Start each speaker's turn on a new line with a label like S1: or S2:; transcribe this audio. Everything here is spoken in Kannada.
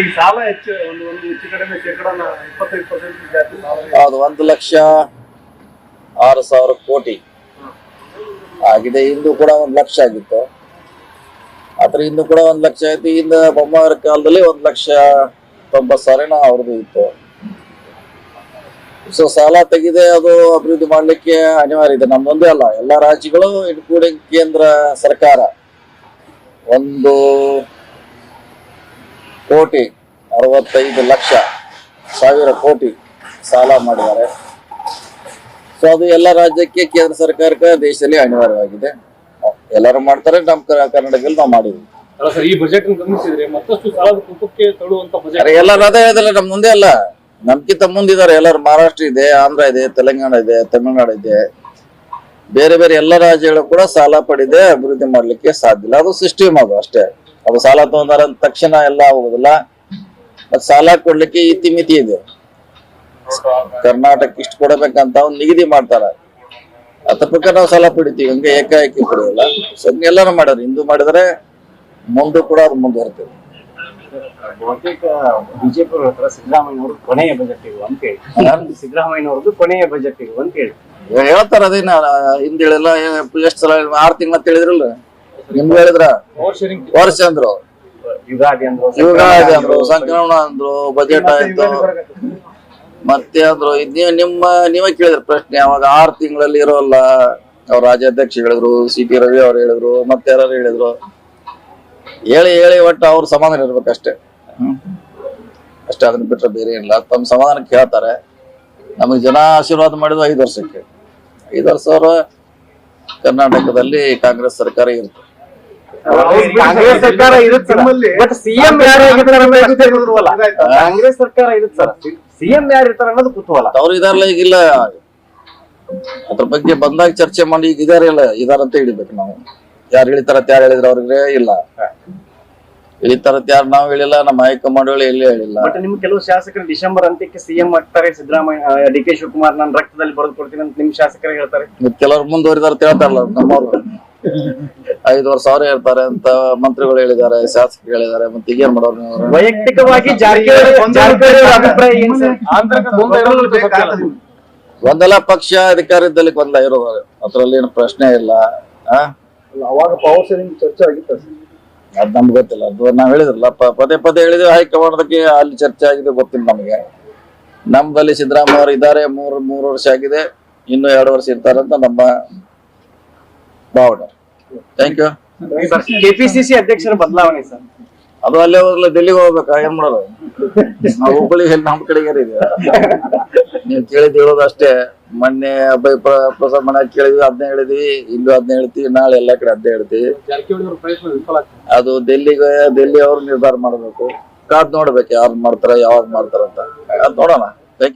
S1: ಈಗ ಸಾಲ ಒಂದು ಒಂದು ಹೆಚ್ಚು ಕಡಿಮೆ
S2: ಅದು ಒಂದು ಲಕ್ಷ ಆರು ಸಾವಿರ ಕೋಟಿ. ಆಗಿದೆ, ಇಂದು ಕೂಡ ಒಂದು ಲಕ್ಷ ಆಗಿತ್ತು. ಆದ್ರೆ ಇಂದು ಕೂಡ ಒಂದು ಲಕ್ಷ ಆಯ್ತು ಇಂದ ಬೊಮ್ಮಾವರ ಕಾಲದಲ್ಲಿ ಒಂದು ಲಕ್ಷ ತೊಂಬತ್ತು ಸಾವಿರ ಅವ್ರದ್ದು ಇತ್ತು. ಸೊ ಸಾಲ ತೆಗಿದೆ ಅದು ಅಭಿವೃದ್ಧಿ ಮಾಡ್ಲಿಕ್ಕೆ ಅನಿವಾರ್ಯ ಇದೆ. ನಮ್ದೊಂದೇ ಅಲ್ಲ, ಎಲ್ಲ ರಾಜ್ಯಗಳು ಇನ್ಕ್ಲೂಡಿಂಗ್ ಕೇಂದ್ರ ಸರ್ಕಾರ, ಒಂದು ಕೋಟಿ ಅರವತ್ತೈದು ಲಕ್ಷ ಸಾವಿರ ಕೋಟಿ ಸಾಲ ಮಾಡಿದ್ದಾರೆ. ಸೊ ಅದು ಎಲ್ಲ ರಾಜ್ಯಕ್ಕೆ ಕೇಂದ್ರ ಸರ್ಕಾರಕ್ಕೆ ದೇಶದಲ್ಲಿ ಅನಿವಾರ್ಯವಾಗಿದೆ. ಎಲ್ಲರೂ ಮಾಡ್ತಾರೆ ನಮ್ಮ ಕರ್ನಾಟಕದಲ್ಲಿ ನಾವು ಮಾಡಿದ್ವಿ
S1: ಈ ಬಜೆಟ್ ಗಮನಿಸಿದ್ರೆ ಮತ್ತಷ್ಟು ಸಾಲದ ಕುಪ್ಪಕ್ಕೆ ತಳ್ಳುವಂತ ಬಜೆಟ್
S2: ಅರೆ ಎಲ್ಲರೂ ಅದೇ ಹೇಳಿದ್ರೆ ನಮ್ ಮುಂದೆ ಅಲ್ಲ. ನಮ್ಗಿಂತ ಮುಂದಿದ್ದಾರೆ ಎಲ್ಲರೂ ಮಹಾರಾಷ್ಟ್ರ ಇದೆ ಆಂಧ್ರ ಇದೆ ತೆಲಂಗಾಣ ಇದೆ ತಮಿಳುನಾಡು ಇದೆ. ಬೇರೆ ಬೇರೆ ಎಲ್ಲ ರಾಜ್ಯಗಳು ಕೂಡ ಸಾಲ ಪಡೆದೇ ಅಭಿವೃದ್ಧಿ ಮಾಡ್ಲಿಕ್ಕೆ ಸಾಧ್ಯ ಇಲ್ಲ. ಅದು ಸಿಸ್ಟಮ್ ಅದು ಅಷ್ಟೇ. ಅದು ಸಾಲ ತಗೊಂಡಾರ ತಕ್ಷಣ ಎಲ್ಲ ಹೋಗುದಿಲ್ಲ ಮತ್ ಸಾಲ ಕೊಡ್ಲಿಕ್ಕೆ ಇತಿ ಮಿತಿ ಇದೆ. ಕರ್ನಾಟಕ ಇಷ್ಟು ಕೊಡಬೇಕಂತ ಅವ್ನು ನಿಗದಿ ಮಾಡ್ತಾರ. ಅದ ಪ್ರಕಾರ ನಾವು ಸಾಲ ಪಡಿತೀವಿ ಹಂಗೆ ಏಕಾಏಕಿ ಪಡೆಯಲ್ಲ. ಸೊ ಎಲ್ಲಾರು ಮಾಡ್ಯಾರ ಹಿಂದೂ ಮಾಡಿದ್ರೆ ಮುಂದೆ ಕೂಡ ಮುಂದೆ ಮುಂದುವರ್ತದೆ
S3: ಬಹುತೇಕ ಬಿಜೆಪಿ ಹತ್ರ ಸಿದ್ದರಾಮಯ್ಯನವರು ಕೊನೆಯ ಬಜೆಟ್ ಇವು ಅಂತ ಹೇಳಿ. ಸಿದ್ದರಾಮಯ್ಯನವ್ರದ್ದು ಕೊನೆಯ ಬಜೆಟ್ ಇವು ಅಂತ ಹೇಳಿ.
S2: ಹೇಳ್ತಾರ ಅದೇನ ಹಿಂದೆ ಎಷ್ಟು ಸಲ ಆರು ತಿಂಗಳ ತಿಳಿದ್ರಲ್ಲ ನಿಮ್ಗೆ ಹೇಳಿದ್ರ? ವರ್ಷ ಅಂದ್ರು.
S3: ಯುಗಾದಿ ಅಂದ್ರು
S2: ಸಂಕ್ರಮಣ ಅಂದ್ರು ಬಜೆಟ್ ಆಯ್ತು. ಮತ್ತೆ ಅಂದ್ರು ನಿಮ್ಮ ನೀವೇ ಕೇಳಿದ್ರ ಪ್ರಶ್ನೆ ಅವಾಗ ಆರ್ ತಿಂಗಳಲ್ಲಿ ಇರೋಲ್ಲ. ಅವ್ರ ರಾಜ್ಯಾಧ್ಯಕ್ಷ ಹೇಳಿದ್ರು ಸಿ ಟಿ ರವಿ ಅವ್ರು ಹೇಳಿದ್ರು ಮತ್ತೆ ಯಾರು ಹೇಳಿದ್ರು. ಹೇಳಿ ಹೇಳಿ ಒಟ್ಟು ಅವ್ರ ಸಮಾಧಾನ ಇರ್ಬೇಕಷ್ಟೇ. ಹ್ಮ್? ಅಷ್ಟೇ ಅದನ್ನ ಬಿಟ್ರೆ ಬೇರೆ ಏನಿಲ್ಲ. ತಮ್ಮ ಸಮಾಧಾನ ಕೇಳ್ತಾರೆ ನಮಗೆ ಜನ ಆಶೀರ್ವಾದ ಮಾಡಿದ್ರು ಐದು ವರ್ಷಕ್ಕೆ. ಐದು ವರ್ಷ ಅವ್ರ ಕರ್ನಾಟಕದಲ್ಲಿ ಕಾಂಗ್ರೆಸ್ ಸರ್ಕಾರ ಇರುತ್ತೆ
S3: ಕಾಂಗ್ರೆಸ್ ಸರ್ಕಾರ ಇರುತ್ತೆ
S1: ನಿಮ್ಮಲ್ಲಿ
S3: ಬಟ್ ಸಿಎಂ ಯಾರು. ಕಾಂಗ್ರೆಸ್ ಸರ್ಕಾರ ಇರುತ್ತೆ ಸರ್ ಸಿಎಂ ಯಾರು ಇರ್ತಾರೆ ಅನ್ನೋದು ಕುತೂಹಲ.
S2: ಅವ್ರು ಇದಾರಲ್ಲ ಈಗಿಲ್ಲ. ಅದ್ರ ಬಗ್ಗೆ ಬಂದಾಗ ಚರ್ಚೆ ಮಾಡಿ ಈಗ ಇದಾರೆ ಇಲ್ಲ ಇದಾರಂತ ಹಿಡಿಬೇಕು ನಾವು. ಯಾರು ಇಳಿತಾರತ್ ಯಾರು ಹೇಳಿದ್ರ ಅವ್ರಿಗೆ ಇಲ್ಲ. ಇಳಿತಾರತ್ ಯಾರು ನಾವು ಹೇಳಿಲ್ಲ ನಮ್ಮ ಹೇಳಿ ಎಲ್ಲಿ ಹೇಳಿಲ್ಲ.
S3: ಬಟ್ ನಿಮ್ ಕೆಲವು ಶಾಸಕರು ಡಿಸೆಂಬರ್ ಅಂತ್ಯಕ್ಕೆ ಸಿಎಂ ಆಗ್ತಾರೆ ಸಿದ್ದರಾಮಯ್ಯ ಡಿ ಕೆ ಶಿವಕುಮಾರ್ ನಾನು ರಕ್ತದಲ್ಲಿ ಬರೆದು ಕೊಡ್ತೀನಿ ಅಂತ ನಿಮ್ ಶಾಸಕರು ಹೇಳ್ತಾರೆ.
S2: ಕೆಲವ್ರು ಮುಂದುವರಿದಾರ ಹೇಳ್ತಾರಲ್ಲ ನಮ್ಮವ್ರು. ಐದು ವರ್ಷ ಅವ್ರೇ ಇರ್ತಾರೆ ಅಂತ ಮಂತ್ರಿಗಳು ಹೇಳಿದ್ದಾರೆ ಶಾಸಕರು ಹೇಳಿದ್ದಾರೆ ಮತ್ತೆ ಈಗೇನ್ ಮಾಡೋರು ನೀವು?
S3: ವೈಯಕ್ತಿಕವಾಗಿ ಜಾರಕಿಹೊಳಿ ಜಾರಕಿಹೊಳಿ ಅವ್ರ ಅಭಿಪ್ರಾಯ ಏನ್ ಸರ್?
S1: ಆಂತರಿಕ ಗೊಂದಲ ಇರೋದು
S2: ಪಕ್ಷ ಗೊಂದಲ ಅದ್ರಲ್ಲಿ ಏನು ಪ್ರಶ್ನೆ ಇಲ್ಲ ಆ?
S1: ಅವಾಗ ಪವರ್ ಶೇರಿಂಗ್ ಚರ್ಚೆ ಆಗಿತ್ತು
S2: ಅದ್ ನಮ್ಗೆ ಗೊತ್ತಿಲ್ಲ ಅದು ನಾವ್ ಹೇಳಿದ್ರಲ್ಲ ಪ- ಪದೇ ಪದೇ ಹೇಳಿದ್ವಿ ಹೈಕಮಾಂಡ್ದಕ್ಕೆ ಅಲ್ಲಿ ಚರ್ಚೆ ಆಗಿದೆ ಗೊತ್ತಿಲ್ಲ ನಮಗೆ. ನಮ್ದಲ್ಲಿ ಸಿದ್ದರಾಮಯ್ಯ ಅವರು ಇದ್ದಾರೆ ಮೂರು ಮೂರು ವರ್ಷ ಆಗಿದೆ ಇನ್ನು ಎರಡು ವರ್ಷ ಇರ್ತಾರೆ ಅಂತ ನಮ್ಮ ಭಾವನೆ. ಥ್ಯಾಂಕ್ ಯು
S3: ಕೆಪಿಸಿಸಿ ಅಧ್ಯಕ್ಷರ ಬದಲಾವಣೆ ಸರ್.
S2: ಅದು ಅಲ್ಲೇ ಹೋಗಲ್ಲ ಡೆಲ್ಲಿಗೆ ಹೋಗ್ಬೇಕಾ ಏನ್ ಮಾಡೋದು. ನಾವು ಹುಬ್ಬಳ್ಳಿ ಎಲ್ಲಿ ನಮ್ಮ ಕಡೆಗೆ ನೀವು ಕೇಳಿದ್ ಹೇಳೋದು ಅಷ್ಟೇ. ಮೊನ್ನೆ ಪ್ರ- ಪ್ರಸಾದ್ ಮನೆ ಕೇಳಿದ್ವಿ ಅದ್ನ ಹೇಳಿದ್ವಿ ಇಲ್ಲೂ ಅದ್ನ ಹೇಳ್ತೀವಿ ನಾಳೆ ಎಲ್ಲಾ ಕಡೆ ಅದ್ನ ಹೇಳ್ತೀವಿ. ಅದು ಡೆಲ್ಲಿಗೆ ಡೆಲ್ಲಿ ಅವ್ರು ನಿರ್ಧಾರ ಮಾಡಬೇಕು. ಕಾದ್ ನೋಡ್ಬೇಕು ಯಾರು ಮಾಡ್ತಾರ ಯಾವಾಗ ಮಾಡ್ತಾರ ಅಂತ. ಅದ್ ನೋಡೋಣ.